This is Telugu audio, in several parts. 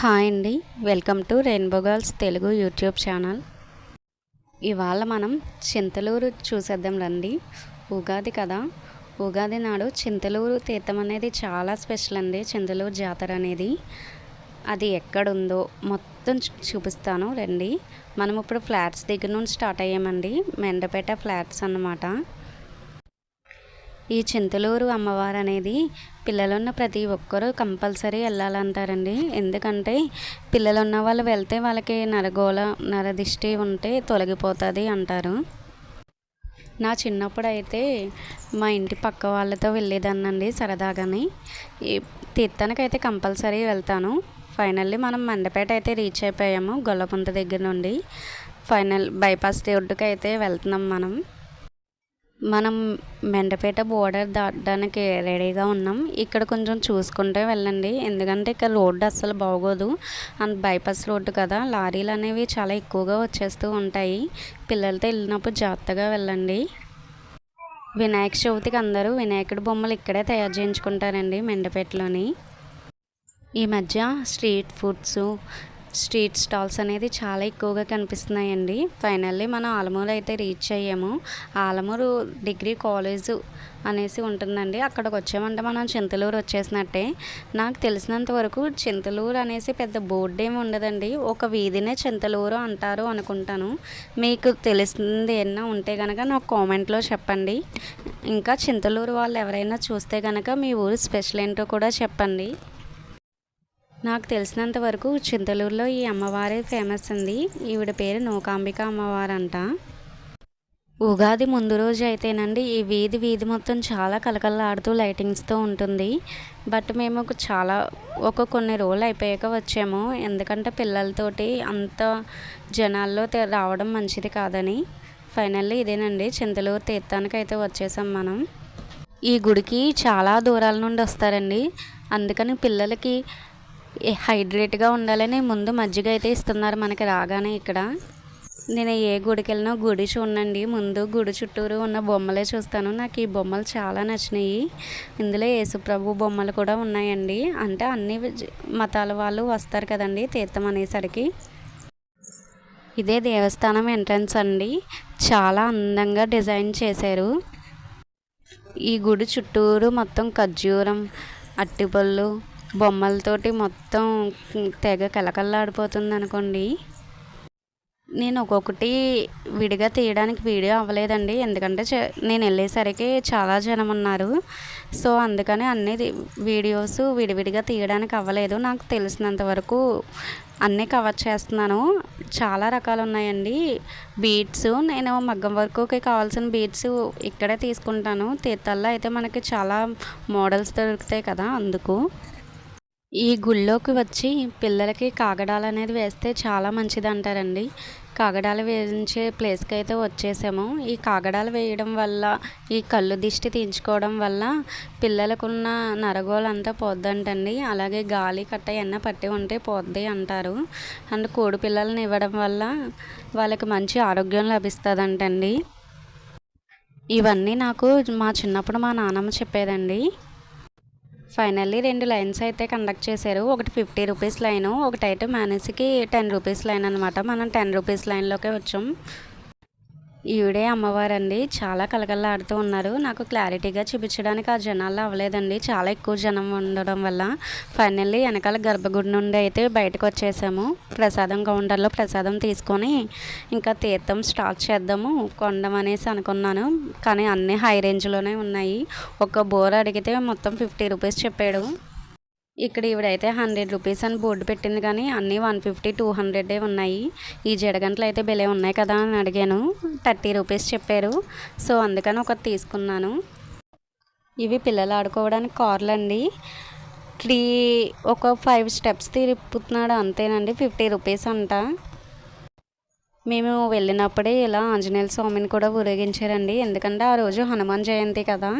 హాయ్ అండి. Welcome to rainbow girls Telugu YouTube channel. ఇవాళ మనం చింతలూరు చూసేద్దాం రండి. ఉగాది కదా. ఉగాది నాడు చింతలూరు తీర్థం అనేది చాలా స్పెషల్ అండి చింతలూరు జాతర అనేది. అది ఎక్కడుందో మొత్తం చూపిస్తాను రండి. మనం ఇప్పుడు ఫ్లాట్స్ దగ్గర నుంచి స్టార్ట్ అయ్యామండి. మెండపేట ఫ్లాట్స్ అన్నమాట. ఈ చింతలూరు అమ్మవారు అనేది పిల్లలున్న ప్రతి ఒక్కరూ కంపల్సరీ వెళ్ళాలంటారండి. ఎందుకంటే పిల్లలున్న వాళ్ళు వెళ్తే వాళ్ళకి నరగోళ నరదిష్టి ఉంటే తొలగిపోతుంది అంటారు. నా చిన్నప్పుడు అయితే మా ఇంటి పక్క వాళ్ళతో వెళ్ళేదాన్నండి సరదాగాని. ఈ తీర్థానికి అయితే కంపల్సరీ వెళ్తాను. ఫైనల్లీ మనం మండపేట అయితే రీచ్ అయిపోయాము గొల్లపుంత దగ్గర నుండి. ఫైనల్ బైపాస్ రోడ్డుకి అయితే వెళ్తున్నాం మనం. మనం మెండపేట బోర్డర్ దాటడానికి రెడీగా ఉన్నాం. ఇక్కడ కొంచెం చూసుకుంటే వెళ్ళండి. ఎందుకంటే ఇక్కడ రోడ్డు అస్సలు బాగోదు. అండ్ బైపాస్ రోడ్డు కదా. లారీలు అనేవి చాలా ఎక్కువగా వచ్చేస్తూ ఉంటాయి. పిల్లలతో వెళ్ళినప్పుడు జాగ్రత్తగా వెళ్ళండి. వినాయక చవితికి అందరూ వినాయకుడి బొమ్మలు ఇక్కడే తయారు చేయించుకుంటారండి మెండపేటలోని. ఈ మధ్య స్ట్రీట్ ఫుడ్స్ స్ట్రీట్ స్టాల్స్ అనేది చాలా ఎక్కువగా కనిపిస్తున్నాయండి. ఫైనల్లీ మనం ఆలమూరు అయితే రీచ్ అయ్యాము. ఆలమూరు డిగ్రీ కాలేజు అనేసి ఉంటుందండి. అక్కడికి వచ్చామంటే మనం చింతలూరు వచ్చేసినట్టే. నాకు తెలిసినంత వరకు చింతలూరు అనేసి పెద్ద బోర్డు ఏమి ఉండదండి. ఒక వీధినే చింతలూరు అంటారు అనుకుంటాను. మీకు తెలిసింది ఏమన్నా ఉంటే కనుక నాకు కామెంట్లో చెప్పండి. ఇంకా చింతలూరు వాళ్ళు ఎవరైనా చూస్తే కనుక మీ ఊరు స్పెషల్ ఏంటో కూడా చెప్పండి. నాకు తెలిసినంత వరకు చింతలూరులో ఈ అమ్మవారే ఫేమస్ అండి. ఈవిడ పేరు నూకాంబిక అమ్మవారు అంట ఉగాది ముందు రోజు అయితేనండి ఈ వీధి వీధి మొత్తం చాలా కలకలలాడుతూ లైటింగ్స్తో ఉంటుంది. బట్ మేము ఒక చాలా ఒక కొన్ని రోజులు అయిపోయాక వచ్చాము. ఎందుకంటే పిల్లలతోటి అంత జనాల్లో రావడం మంచిది కాదని. ఫైనల్లీ ఇదేనండి చింతలూరు తీర్థానికి అయితే వచ్చేసాం మనం. ఈ గుడికి చాలా దూరాల నుండి వస్తారండి. అందుకని పిల్లలకి హైడ్రేట్గా ఉండాలని ముందు మజ్జిగ అయితే ఇస్తున్నారు మనకి రాగానే ఇక్కడ. నేను ఏ గుడికి వెళ్ళినా గుడి చూడండి. ముందు గుడి చుట్టూరు ఉన్న బొమ్మలే చూస్తాను. నాకు ఈ బొమ్మలు చాలా నచ్చినాయి. ఇందులో యేసుప్రభు బొమ్మలు కూడా ఉన్నాయండి. అంటే అన్ని మతాల వాళ్ళు వస్తారు కదండి తీర్థం అనేసరికి. ఇదే దేవస్థానం ఎంట్రన్స్ అండి. చాలా అందంగా డిజైన్ చేశారు. ఈ గుడి చుట్టూరు మొత్తం ఖర్జూరం అట్టిపళ్ళు బొమ్మలతోటి మొత్తం తెగ కలకల్లాడిపోతుంది అనుకోండి నేను ఒక్కొక్కటి విడిగా తీయడానికి వీడియో అవ్వలేదండి. ఎందుకంటే చ- నేను వెళ్ళేసరికి చాలా జనం ఉన్నారు. సో అందుకని అన్ని వీడియోస్ విడివిడిగా తీయడానికి అవ్వలేదు. నాకు తెలిసినంత వరకు అన్నీ కవర్ చేస్తున్నాను. చాలా రకాలు ఉన్నాయండి. బీట్స్ నేను మగ్గం వర్క్కి కావాల్సిన బీట్స్ ఇక్కడే తీసుకుంటాను. తీర్థాల్లో అయితే మనకి చాలా మోడల్స్ దొరుకుతాయి కదా అందుకు. ఈ గుళ్ళోకి వచ్చి పిల్లలకి కాగడాలు అనేది వేస్తే చాలా మంచిది అంటారండి కాగడాలు వేయించే ప్లేస్కి అయితే వచ్చేసాము. ఈ కాగడాలు వేయడం వల్ల ఈ కళ్ళు దిష్టి తీయించుకోవడం వల్ల పిల్లలకున్న నరగోలంతా పోద్దంటండి. అలాగే గాలి కట్ట ఎన్న పట్టి ఉంటే పోద్ది అంటారు. అండ్ కోడి పిల్లల్ని ఇవ్వడం వల్ల వాళ్ళకి మంచి ఆరోగ్యం లభిస్తుందంటండి. ఇవన్నీ నాకు మా చిన్నప్పుడు మా నాన్నమ్మ చెప్పేదండి. ఫైనల్లీ రెండు లైన్స్ అయితే కండక్ట్ చేశారు. ఒకటి ఫిఫ్టీ రూపీస్ లైన్ ఒకటి అయితే మనిషికి టెన్ రూపీస్ లైన్ అనమాట మనం టెన్ రూపీస్ లైన్లోకే వచ్చాం. ఈవిడే అమ్మవారండి. చాలా కలకల్లాడుతూ ఉన్నారు. నాకు క్లారిటీగా చూపించడానికి ఆ జనాల్లో అవ్వలేదండి చాలా ఎక్కువ జనం ఉండడం వల్ల. ఫైనల్లీ వెనకాల గర్భగుడి నుండి అయితే బయటకు వచ్చేసాము. ప్రసాదం కౌంటర్లో ప్రసాదం తీసుకొని ఇంకా తీర్థం స్టార్ట్ చేద్దాము కొండం అనేసి అనుకున్నాను. కానీ అన్నీ హై రేంజ్లోనే ఉన్నాయి. ఒక బోర్ అడిగితే మొత్తం ఫిఫ్టీ రూపీస్ చెప్పాడు. ఇక్కడ ఈవిడైతే హండ్రెడ్ రూపీస్ అని బోర్డు పెట్టింది కానీ అన్నీ వన్ ఫిఫ్టీ టూ హండ్రెడే ఉన్నాయి. ఈ జడగంటలు అయితే బెలే ఉన్నాయి కదా అని అడిగాను. థర్టీ రూపీస్ చెప్పారు. సో అందుకని ఒకటి తీసుకున్నాను. ఇవి పిల్లలు ఆడుకోవడానికి కార్లు అండి త్రీ ఒక ఫైవ్ స్టెప్స్ తిప్పుతున్నాడు అంతేనండి ఫిఫ్టీ రూపీస్ అంట. మేము వెళ్ళినప్పుడే ఇలా ఆంజనేయ స్వామిని కూడా ఊరేగించారండి. ఎందుకంటే ఆ రోజు హనుమాన్ జయంతి కదా.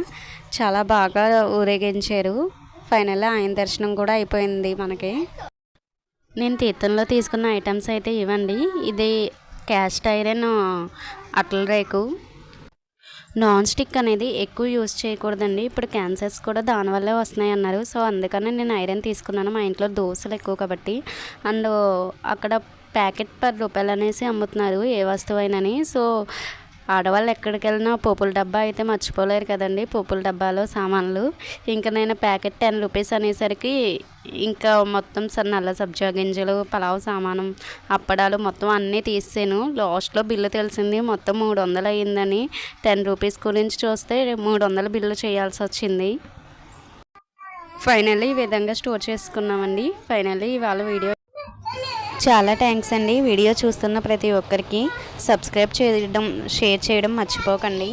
చాలా బాగా ఊరేగించారు. ఫైనల్ ఆయన దర్శనం కూడా అయిపోయింది మనకి. నేను తీర్థంలో తీసుకున్న ఐటమ్స్ అయితే ఇవ్వండి. ఇది క్యాస్ట్ ఐరన్ అట్ల రేకు. నాన్ స్టిక్ అనేది ఎక్కువ యూజ్ చేయకూడదండి. ఇప్పుడు క్యాన్సర్స్ కూడా దానివల్లే వస్తున్నాయి అన్నారు. సో అందుకనే నేను ఐరన్ తీసుకున్నాను. మా ఇంట్లో దోశలు ఎక్కువ కాబట్టి. అండ్ అక్కడ ప్యాకెట్ పది రూపాయలు అనేసి అమ్ముతున్నారు ఏ వస్తువైనని. సో ఆడవాళ్ళు ఎక్కడికి వెళ్ళినా పోపుల డబ్బా అయితే మర్చిపోలేరు కదండి. పోపుల డబ్బాలో సామాన్లు. ఇంకా నేను ప్యాకెట్ టెన్ రూపీస్ అనేసరికి ఇంకా మొత్తం సార్ నల్ల సబ్జా గింజలు పలావ్ సామానం అప్పడాలు మొత్తం అన్నీ తీసాను లాస్ట్లో బిల్లు తెలిసింది మొత్తం మూడు వందలు అయ్యిందని. టెన్ రూపీస్ గురించి చూస్తే మూడు వందలు బిల్లు చేయాల్సి వచ్చింది. ఫైనల్లీ ఈ విధంగా స్టోర్ చేసుకున్నామండి. ఫైనల్లీ ఇవాళ వీడియో చాలా థ్యాంక్స్ అండి. వీడియో చూస్తున్న ప్రతి ఒక్కరికి సబ్స్క్రైబ్ చేయడం షేర్ చేయడం మర్చిపోకండి.